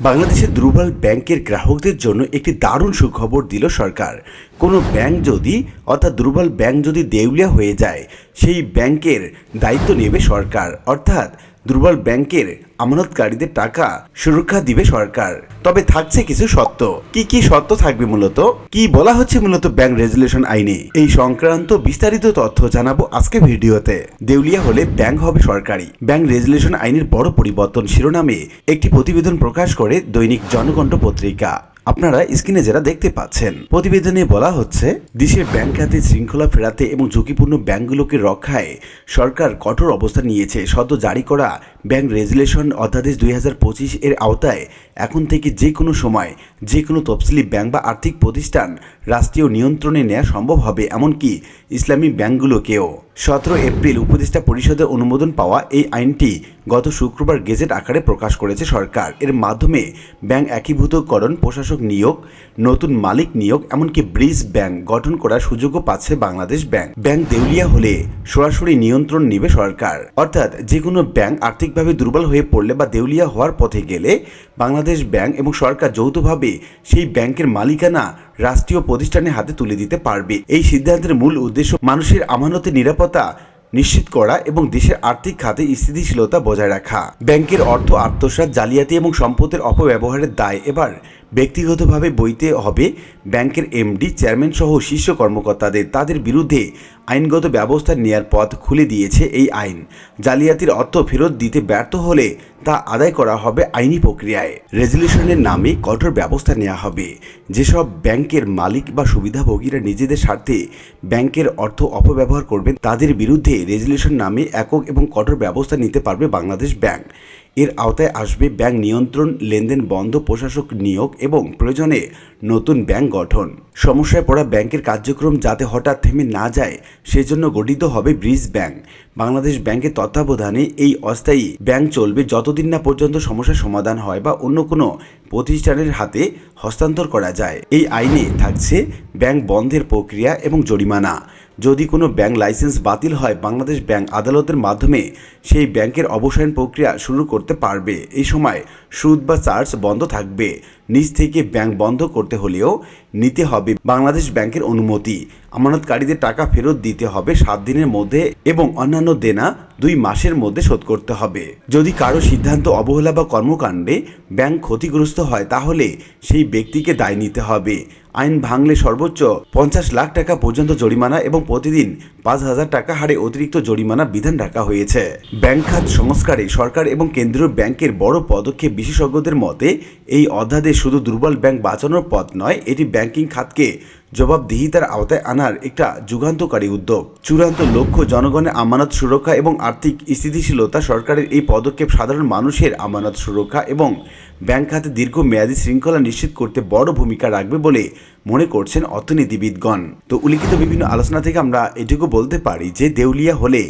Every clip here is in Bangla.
বাংলাদেশের দুর্বল ব্যাংকের গ্রাহকদের জন্য একটি দারুণ সুখবর দিল সরকার। কোনো ব্যাংক যদি, অর্থাৎ দুর্বল ব্যাংক যদি দেউলিয়া হয়ে যায়, সেই ব্যাংকের দায়িত্ব নেবে সরকার। অর্থাৎ দুর্বল ব্যাংকের আমানতকারীদের টাকা সুরক্ষা দিবে সরকার। তবে থাকছে কিছু শর্ত। কি কি শর্ত থাকবে মূলত? কি বলা হচ্ছে মূলত ব্যাংক রেজুলেশন আইনে? এই সংক্রান্ত বিস্তারিত তথ্য জানাব আজকে ভিডিওতে। দেউলিয়া হলে ব্যাংক হবে সরকারি। ব্যাংক রেজুলেশন আইনের বড় পরিবর্তন শিরোনামে একটি প্রতিবেদন প্রকাশ করে দৈনিক জনকণ্ঠ পত্রিকা। আপনারা স্ক্রিনে যারা দেখতে পাচ্ছেন, প্রতিবেদনে বলা হচ্ছে, দেশের ব্যাংক খাতে শৃঙ্খলা ফেরাতে এবং ঝুঁকিপূর্ণ ব্যাংকগুলোকে রক্ষায় সরকার কঠোর অবস্থান নিয়েছে। সদ্য জারি করা ব্যাংক রেজুলেশন অধ্যাদেশ দুই হাজার পঁচিশ এর আওতায় এখন থেকে যে কোনো সময় যে কোনো তফসিলি ব্যাংক বা আর্থিক প্রতিষ্ঠান রাষ্ট্রীয় নিয়ন্ত্রণে নেওয়া সম্ভব হবে, এমনকি ইসলামী ব্যাংকগুলোকেও। সতেরো এপ্রিল উপদেষ্টা পরিষদের অনুমোদন পাওয়া এই আইনটি গত শুক্রবার গেজেট আকারে প্রকাশ করেছে সরকার। এর মাধ্যমে ব্যাংক একীভূতকরণ, প্রশাসক নিয়োগ, নতুন মালিক নিয়োগ, এমনকি ব্রিজ ব্যাংক গঠন করার সুযোগও পাচ্ছে বাংলাদেশ ব্যাংক। ব্যাংক দেউলিয়া হলে সরাসরি নিয়ন্ত্রণ নেবে সরকার। অর্থাৎ যে কোনো ব্যাংক আর্থিকভাবে দুর্বল হয়ে পড়লে বা দেউলিয়া হওয়ার পথে গেলে বাংলাদেশ ব্যাংক এবং সরকার যৌথভাবে সেই ব্যাংকের মালিকানা রাষ্ট্রীয় প্রতিষ্ঠানের হাতে তুলে দিতে পারবে। এই সিদ্ধান্তের মূল উদ্দেশ্য মানুষের আমানতের নিরাপত্তা নিশ্চিত করা এবং দেশের আর্থিক খাতে স্থিতিশীলতা বজায় রাখা। ব্যাংকের অর্থ আত্মসাত জালিয়াতি এবং সম্পদের অপব্যবহারের দায়। এবার ব্যক্তিগতভাবে বইতে হবে। ব্যাংকের এমডি, চেয়ারম্যান সহ শীর্ষ কর্মকর্তাদের তাদের বিরুদ্ধে আইনগত ব্যবস্থা নেয়ার পথ খুলে দিয়েছে এই আইন। জালিয়াতির অর্থ ফেরত দিতে ব্যর্থ হলে তা আদায় করা হবে আইনি প্রক্রিয়ায়। রেজলিউশনের নামে কঠোর ব্যবস্থা নেওয়া হবে। যেসব ব্যাংকের মালিক বা সুবিধাভোগীরা নিজেদের স্বার্থে ব্যাংকের অর্থ অপব্যবহার করবেন, তাদের বিরুদ্ধে রেজলিউশন নামে একক এবং কঠোর ব্যবস্থা নিতে পারবে বাংলাদেশ ব্যাংক। এর আওতায় আসবে ব্যাংক নিয়ন্ত্রণ, লেনদেন বন্ধ, প্রশাসক নিয়োগ এবং প্রয়োজনে নতুন ব্যাংক গঠন। সমস্যায় পড়া ব্যাংকের কার্যক্রম যাতে হঠাৎ থেমে না যায়, সেজন্য গঠিত হবে ব্রিজ ব্যাংক। বাংলাদেশ ব্যাংকের তত্ত্বাবধানে এই অস্থায়ী ব্যাংক চলবে যতদিন না পর্যন্ত সমস্যার সমাধান হয় বা অন্য কোনো প্রতিষ্ঠানের হাতে হস্তান্তর করা যায়। এই আইনে থাকছে ব্যাংক বন্ধের প্রক্রিয়া এবং জরিমানা। যদি কোনো ব্যাংক লাইসেন্স বাতিল হয়, বাংলাদেশ ব্যাংক আদালতের মাধ্যমে সেই ব্যাংকের অবসায়ন প্রক্রিয়া শুরু করতে পারবে। এই সময় সুদ বা চার্জ বন্ধ থাকবে। নিজ থেকে ব্যাংক বন্ধ করতে হলেও নিতে হবে বাংলাদেশ ব্যাংকের অনুমতি। আমানতকারীদের টাকা ফেরত দিতে হবে সাত দিনের মধ্যে এবং অন্যান্য দেনা দুই মাসের মধ্যে শোধ করতে হবে। যদি কারও সিদ্ধান্ত অবহেলা বা কর্মকাণ্ডে ব্যাংক ক্ষতিগ্রস্ত হয়, তাহলে সেই ব্যক্তিকে দায় নিতে হবে। আইন ভাঙলে সর্বোচ্চ পঞ্চাশ লাখ টাকা পর্যন্ত জরিমানা এবং প্রতিদিন পাঁচ হাজার টাকা হারে অতিরিক্ত জরিমানা বিধান রাখা হয়েছে। ব্যাংক খাত সংস্কারে সরকার এবং কেন্দ্রীয় ব্যাংকের বড় পদক্ষেপ বিশেষজ্ঞদের মতে, এই অধ্যাদেশ শুধু দুর্বল ব্যাংক বাঁচানোর পথ নয়, এটি ব্যাংকিং খাতকে জবাবদিহিতার আওতায় আনার একটা যুগান্তকারী উদ্যোগ। চূড়ান্ত লক্ষ্য জনগণের আমানত সুরক্ষা এবং আর্থিক স্থিতিশীলতা, সরকারের এই পদক্ষেপ সাধারণ মানুষের আমানত সুরক্ষা এবং ব্যাংক খাতে দীর্ঘমেয়াদী শৃঙ্খলা নিশ্চিত করতে বড় ভূমিকা রাখবে বলে মনে করছেন অর্থনীতিবিদগণ। তো উল্লিখিত বিভিন্ন আলোচনা থেকে আমরা এটুকু বলতে পারি যে, দেউলিয়া হলে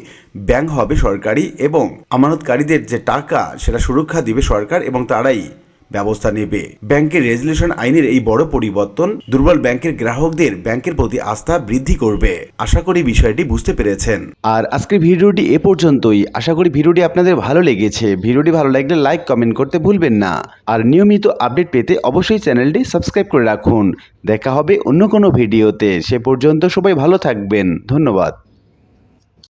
ব্যাংক হবে সরকারি এবং আমানতকারীদের যে টাকা, সেটা সুরক্ষা দিবে সরকার এবং তারাই ব্যবস্থা নেবে। ব্যাংকের রেজুলেশন আইনের এই বড় পরিবর্তন দুর্বল ব্যাংকের গ্রাহকদের ব্যাংকের প্রতি আস্থা বৃদ্ধি করবে। আশা করি বিষয়টি বুঝতে পেরেছেন। আর আজকের ভিডিওটি এ পর্যন্তই। আশা করি ভিডিওটি আপনাদের ভালো লেগেছে। ভিডিওটি ভালো লাগলে লাইক, কমেন্ট করতে ভুলবেন না। আর নিয়মিত আপডেট পেতে অবশ্যই চ্যানেলটি সাবস্ক্রাইব করে রাখুন। দেখা হবে অন্য কোনো ভিডিওতে। সে পর্যন্ত সবাই ভালো থাকবেন। ধন্যবাদ।